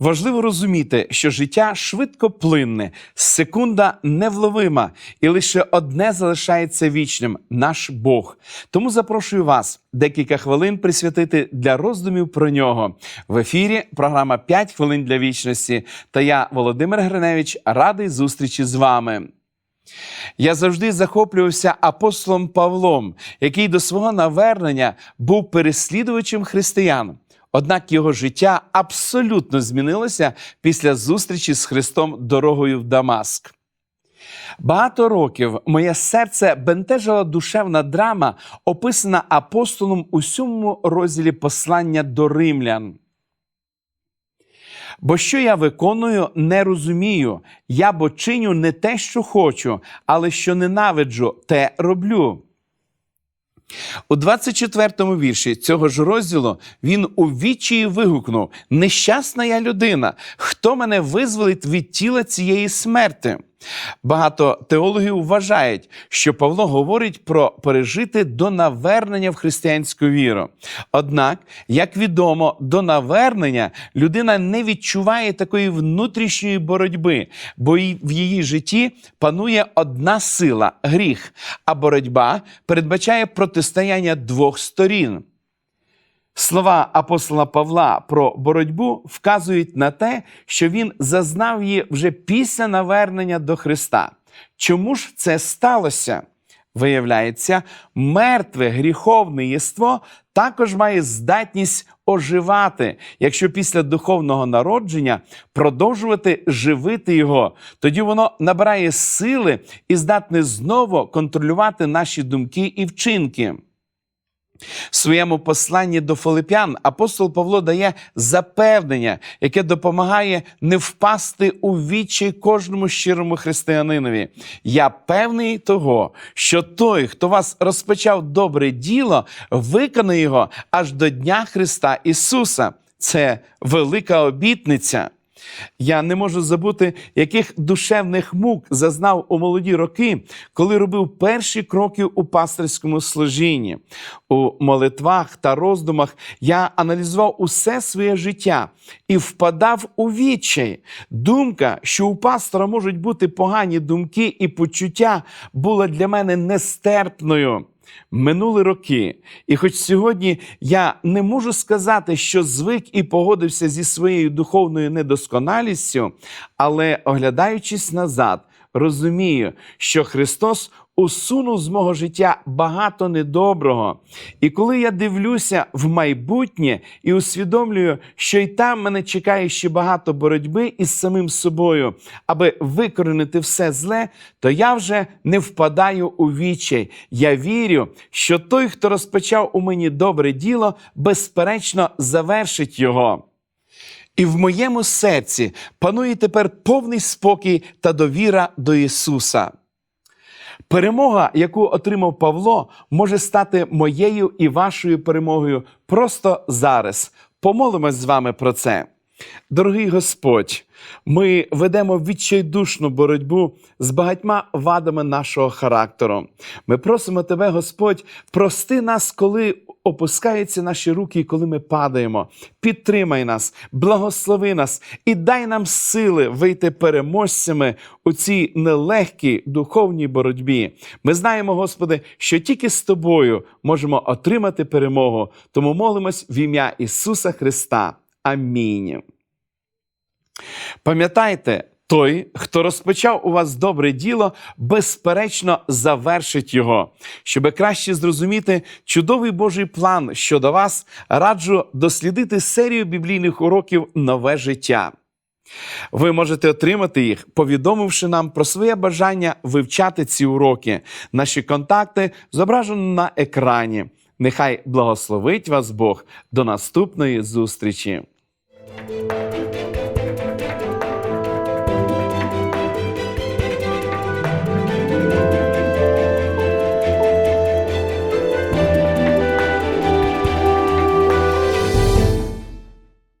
Важливо розуміти, що життя швидкоплинне, секунда невловима, і лише одне залишається вічним наш Бог. Тому запрошую вас декілька хвилин присвятити для роздумів про нього. В ефірі програма «5 хвилин для вічності. Та я, Володимир Гриневич, радий зустрічі з вами. Я завжди захоплювався апостолом Павлом, який до свого навернення був переслідувачем християн. Однак його життя абсолютно змінилося після зустрічі з Христом дорогою в Дамаск. Багато років моє серце бентежила душевна драма, описана апостолом у сьомому розділі послання до римлян. Бо що я виконую, не розумію. Я бо чиню не те, що хочу, але що ненавиджу, те роблю. У 24-му вірші цього ж розділу він у вічії вигукнув: Нещасна я людина, хто мене визволить від тіла цієї смерти? Багато теологів вважають, що Павло говорить про пережити до навернення в християнську віру. Однак, як відомо, до навернення людина не відчуває такої внутрішньої боротьби, бо в її житті панує одна сила гріх, а боротьба передбачає протистояння двох сторін. Слова апостола Павла про боротьбу вказують на те, що він зазнав її вже після навернення до Христа. Чому ж це сталося? Виявляється, мертве гріховне єство також має здатність оживати, якщо після духовного народження продовжувати живити його, тоді воно набирає сили і здатне знову контролювати наші думки і вчинки. В своєму посланні до Филип'ян апостол Павло дає запевнення, яке допомагає не впасти у вічі кожному щирому християнинові. Я певний того, що той, хто вас розпочав добре діло, виконає його аж до Дня Христа Ісуса. Це велика обітниця. Я не можу забути, яких душевних мук зазнав у молоді роки, коли робив перші кроки у пастирському служінні. У молитвах та роздумах я аналізував усе своє життя і впадав у відчай. Думка, що у пастора можуть бути погані думки і почуття, була для мене нестерпною. Минули роки, і хоч сьогодні я не можу сказати, що звик і погодився зі своєю духовною недосконалістю, але оглядаючись назад, розумію, що Христос усунув з мого життя багато недоброго. І коли я дивлюся в майбутнє і усвідомлюю, що й там мене чекає ще багато боротьби із самим собою, аби викоренити все зле, то я вже не впадаю у відчай. Я вірю, що той, хто розпочав у мені добре діло, безперечно завершить його. І в моєму серці панує тепер повний спокій та довіра до Ісуса. Перемога, яку отримав Павло, може стати моєю і вашою перемогою просто зараз. Помолимось з вами про це. Дорогий Господь, ми ведемо відчайдушну боротьбу з багатьма вадами нашого характеру. Ми просимо Тебе, Господь, прости нас, коли опускаються наші руки, коли ми падаємо. Підтримай нас, благослови нас і дай нам сили вийти переможцями у цій нелегкій духовній боротьбі. Ми знаємо, Господи, що тільки з Тобою можемо отримати перемогу. Тому молимось в ім'я Ісуса Христа. Амінь. Пам'ятайте, той, хто розпочав у вас добре діло, безперечно завершить його. Щоб краще зрозуміти чудовий Божий план щодо вас, раджу дослідити серію біблійних уроків Нове життя. Ви можете отримати їх, повідомивши нам про своє бажання вивчати ці уроки. Наші контакти зображені на екрані. Нехай благословить вас Бог. До наступної зустрічі!